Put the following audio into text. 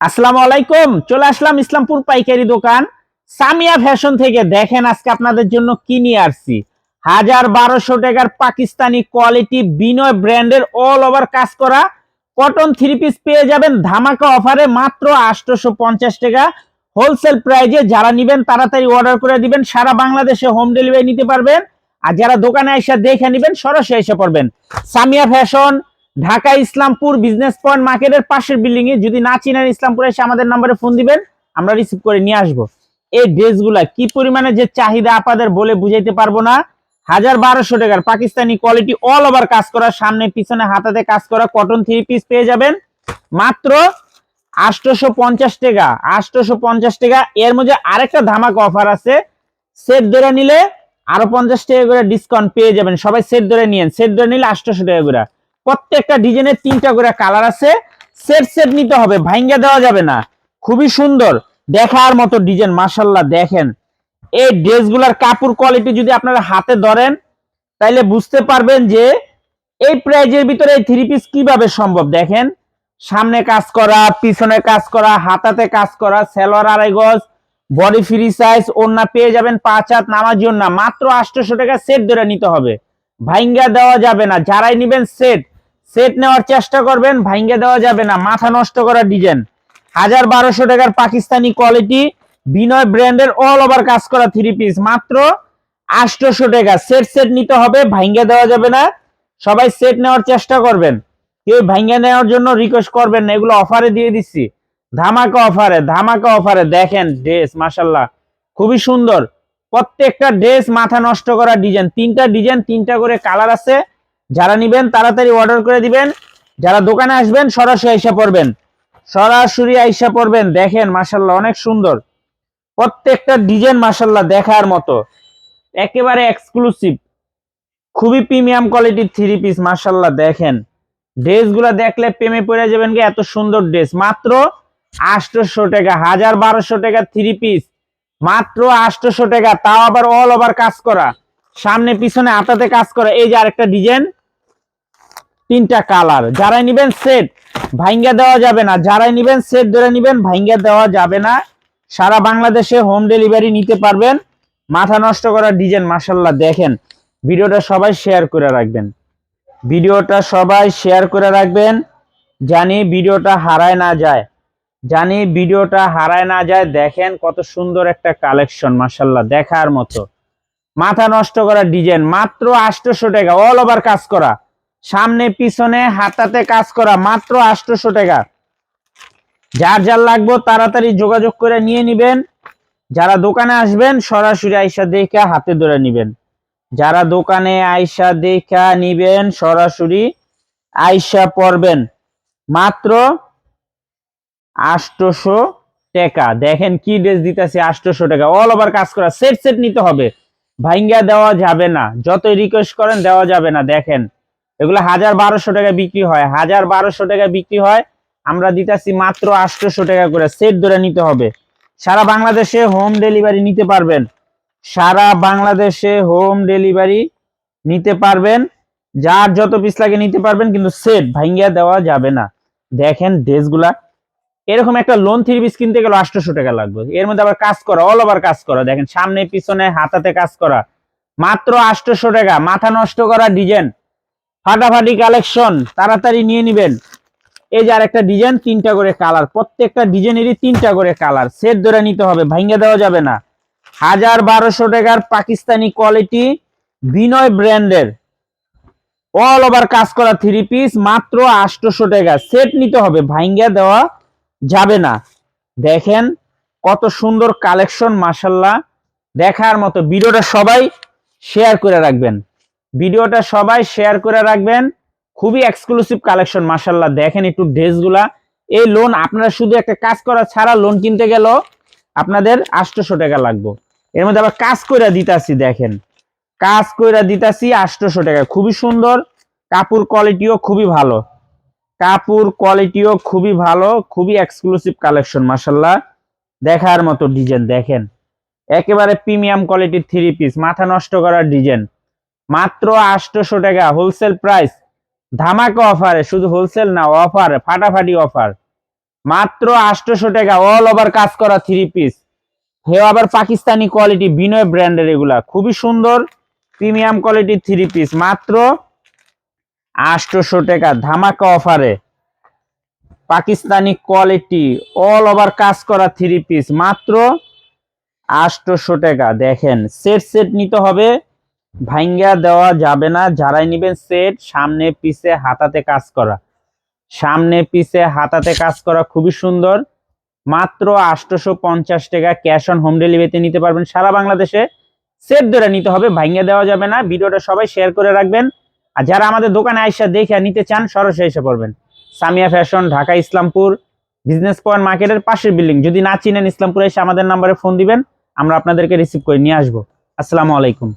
আসসালামু আলাইকুম, চলে আসলাম ইসলামপুর পাইকারি দোকান। সামিয়া ফ্যাশন থেকে দেখেন আজকে আপনাদের জন্য কি নিয়ে আসছি। হাজার বারোশো টাকার পাকিস্তানি কোয়ালিটি বিনয় ব্র্যান্ডের অল ওভার কাজ করা কটন থ্রি পিস পেয়ে যাবেন। ধামাকা অফারে মাত্র আটশোশো পঞ্চাশ টাকা। হোলসেল প্রাইজে যারা নিবেন, তাড়াতাড়ি অর্ডার করে দিবেন। সারা বাংলাদেশে হোম ডেলিভারি নিতে পারবেন। আর যারা দোকানে এসে দেখে নিবেন, সরাসরি এসে পড়বেন। Samiya fashion Dhaka Islampur business point মার্কেটের পাশের বিল্ডিং এ যদি না চিনেন ইসলামপুরে এসে আমাদের নম্বরে ফোন দিবেন, আমরা রিসিভ করে নিয়ে আসব। এই ড্রেসগুলা কি পরিমাণে যে চাহিদা আপনাদের বলে বুঝাইতে পারব না? হাজার বারোশো টাকার পাকিস্তানি কোয়ালিটি অল ওভার কাজ করা, সামনে পিছনে হাতাতে কাজ করা কটন থ্রি পিস পেয়ে যাবেন। মাত্র আটশোশো পঞ্চাশ টাকা, আটশোশো পঞ্চাশ টাকা। এর মধ্যে আরেকটা ধামাকা অফার আছে। সেট ধরে নিলে আরও পঞ্চাশ টাকা করে ডিসকাউন্ট পেয়ে যাবেন। সবাই সেট ধরে নিয়েন। সেট ধরে নিলে আটশোশো টাকা করে। প্রত্যেকটা ডিজাইনের তিনটা করে কালার আছে। সেট সেট নিতে হবে ভাঙ্গা দেওয়া যাবে না। খুবই সুন্দর, দেখার মতো ডিজাইন মাসাল্লাহ দেখেন। এই ড্রেসগুলার কাপড় কোয়ালিটি যদি আপনারা হাতে ধরেন, তাইলে বুঝতে পারবেন যে এই প্রাইজের ভিতরে এই থ্রি পিস কীভাবে সম্ভব, দেখেন। সামনে কাজ করা, পিছনে কাজ করা, হাতাতে কাজ করা, সেলোয়ার, আড়াই গজ বডি ফ্রি সাইজ ওন্না পেয়ে যাবেন পাঁচ হাত নামার জন্য মাত্র আটশোশো টাকা সেট ধরে নিতে হবে। ভাইঙ্গা দেওয়া যাবে না, যারাই নিবেন সেট সেট নেওয়ার চেষ্টা করবেন, ভাইঙ্গা দেওয়া যাবে না। মাথা নষ্ট করা ডিজাইন হাজার বারোশো টাকার পাকিস্তানি কোয়ালিটি বিনয় ব্র্যান্ডের অল ওভার কাজ করা থ্রি পিস মাত্র আটশোশো টাকা। সেট সেট নিতে হবে, ভাইঙ্গা দেওয়া যাবে না। সবাই সেট নেওয়ার চেষ্টা করবেন। কেউ ভাইঙ্গা নেওয়ার জন্য রিকোয়েস্ট করবেন না। এগুলো অফারে দিয়ে দিচ্ছি। ধামাকা অফারে ধামাকা অফারে দেখেন ড্রেস মাসাল্লাহ খুবই সুন্দর। প্রত্যেকটা ড্রেস মাথা নষ্ট করা ডিজাইন তিনটা ডিজাইন তিনটা করে কালার আছে। যারা নিবেন তাড়াতাড়ি অর্ডার করে দিবেন। যারা দোকানে আসবেন, সরাসরি আইসা পড়বেন। সরাসরি আইসা পড়বেন। দেখেন মাসাল্লাহ অনেক সুন্দর। প্রত্যেকটা ডিজাইন মাসাল্লাহ দেখার মতো। একেবারে এক্সক্লুসিভ খুবই প্রিমিয়াম কোয়ালিটির থ্রি পিস মাসাল্লাহ দেখেন। ড্রেসগুলো দেখলে প্রেমে পড়ে যাবেন কি, এত সুন্দর ড্রেস। মাত্র আটশোশো টাকা, হাজার বারোশো টাকা থ্রি পিস মাত্র আটশোশো টাকা, তাও আবার অল ওভার কাজ করা। সামনে পিছনে আতাতে কাজ করা। এই যে আরেকটা ডিজাইন। তিনটা কালার। যারাই নিবেন সেট ভাইঙ্গা দেওয়া যাবে না। যারাই নিবেন সেট ধরে নিবেন, ভাইঙ্গা দেওয়া যাবে না। সারা বাংলাদেশে হোম ডেলিভারি নিতে পারবেন। মাথা নষ্ট করা ডিজাইন মাসাল্লাহ দেখেন। ভিডিওটা সবাই শেয়ার করে রাখবেন। ভিডিওটা সবাই শেয়ার করে রাখবেন। জানি ভিডিওটা হারায় না যায়। জানি ভিডিওটা হারায় না যায়। দেখেন কত সুন্দর একটা কালেকশন মাসাল্লাহ দেখার মতো। মাথা নষ্ট করা ডিজাইন, মাত্র আটশোশো টাকা অল ওভার কাজ করা। সামনে, পিছনে, হাতাতে কাজ করা, মাত্র আটশোশো টাকা। যার যার লাগবে তাড়াতাড়ি যোগাযোগ করে নিয়ে নিবেন। যারা দোকানে আসবেন, সরাসরি আইসা দেখে হাতে ধরে নিবেন। যারা দোকানে আইসা দেখা নিবেন, সরাসরি আইসা পড়বেন। মাত্র আটশোশো টাকা। দেখেন কি ড্রেস দিতেছে আটশোশো টাকা। অল ওভার কাজ করা সেট সেট নিতে হবে। ভাইঙ্গা দেওয়া যাবে না। যতই রিকোয়েস্ট করেন, দেওয়া যাবে না। দেখেন, এগুলো হাজার বারোশো টাকা বিক্রি হয়। হাজার বারোশো টাকা বিক্রি হয়, আমরা দিতেছি মাত্র আটশোশো টাকা করে। সেট ধরে নিতে হবে। সারা বাংলাদেশে হোম ডেলিভারি নিতে পারবেন। সারা বাংলাদেশে হোম ডেলিভারি নিতে পারবেন। যার যত পিস লাগে নিতে পারবেন, কিন্তু সেট ভাঙ্গিয়া দেওয়া যাবে না। দেখেন ড্রেসগুলা এরকম একটা লোন থ্রি পিস কিনতে গেলে আটশোশো টাকা লাগবে। এর মধ্যে আবার কাজ করা অল ওভার কাজ করা। দেখেন, সামনে, পিছনে, হাতাতে কাজ করা। মাত্র আটশোশো টাকা। মাথা নষ্ট করা ডিজাইন ফাটাফাটি কালেকশন তাড়াতাড়ি নিয়ে নিবেন। এই যে আরেকটা ডিজাইন তিনটা করে কালার প্রত্যেকটা ডিজাইনেরই তিনটা করে কালার সেট ধরে নিতে হবে, ভাঙ্গা দেওয়া যাবে না। হাজার বারোশো টাকার পাকিস্তানি কোয়ালিটি বিনয় ব্র্যান্ডের। অল ওভার কাজ করা থ্রি পিস মাত্র আটশোশো টাকা। সেট নিতে হবে, ভাঙ্গা দেওয়া যাবে না। দেখেন কত সুন্দর কালেকশন মাসাল্লাহ দেখার মতো ভিডিওটা সবাই শেয়ার করে রাখবেন। ভিডিওটা সবাই শেয়ার করে রাখবেন। খুবই এক্সক্লুসিভ কালেকশন মাসাল্লাহ দেখেন একটু ড্রেসগুলা। এই লোন আপনারা শুধু একটা কাজ করা ছাড়া লোন কিনতে গেল আপনাদের আটশোশো টাকা লাগবে। এর মধ্যে আবার কাজ করে দিতাছি, দেখেন। কাজ করে দিতাছি আটশোশো টাকা। খুবই সুন্দর। কাপড় কোয়ালিটিও খুবই ভালো। কাপড় কোয়ালিটিও খুবই ভালো, খুবই এক্সক্লুসিভ কালেকশন মাসাল্লাহ দেখার মতো ডিজাইন দেখেন। একেবারে প্রিমিয়াম কোয়ালিটির থ্রি পিস মাথা নষ্ট করার ডিজাইন মাত্র আটশোশো টাকা হোলসেল প্রাইস ধামাকা অফারে শুধু হোলসেল না অফার ফাটাফাটি অফার মাত্র আটশোশো টাকা অল ওভার কাজ করা থ্রি পিস হেও আবার পাকিস্তানি কোয়ালিটি বিনয় ব্র্যান্ডের এগুলা। খুবই সুন্দর প্রিমিয়াম কোয়ালিটির থ্রি পিস মাত্র আটশোশো টাকা ধামাকা অফারে। পাকিস্তানি কোয়ালিটি অল ওভার কাজ করা থ্রি পিস মাত্র আটশোশো টাকা। দেখেন সেট সেট নিতে হবে, ভাঙ্গা দেওয়া যাবে না। যারাই নিবেন সেট সামনে পিছে হাতাতে কাজ করা। সামনে পিছে হাতাতে কাজ করা খুবই সুন্দর। মাত্র আটশোশো পঞ্চাশ টাকা ক্যাশ অন হোম ডেলিভারিতে নিতে পারবেন সারা বাংলাদেশে। সেট ধরে নিতে হবে, ভাঙ্গা দেওয়া যাবে না। ভিডিওটা সবাই শেয়ার করে রাখবেন। আর যারা আমাদের দোকানে আইসা দেখে নিতে চান, সরাসরি এসে পড়বেন। Samiya fashion Dhaka, Islampur business point মার্কেটের পাশের বিল্ডিং যদি না চিনেন ইসলামপুরে এসে আমাদের নাম্বারে ফোন দিবেন, আমরা আপনাদেরকে রিসিভ করে নিয়ে আসব। আসসালামু আলাইকুম।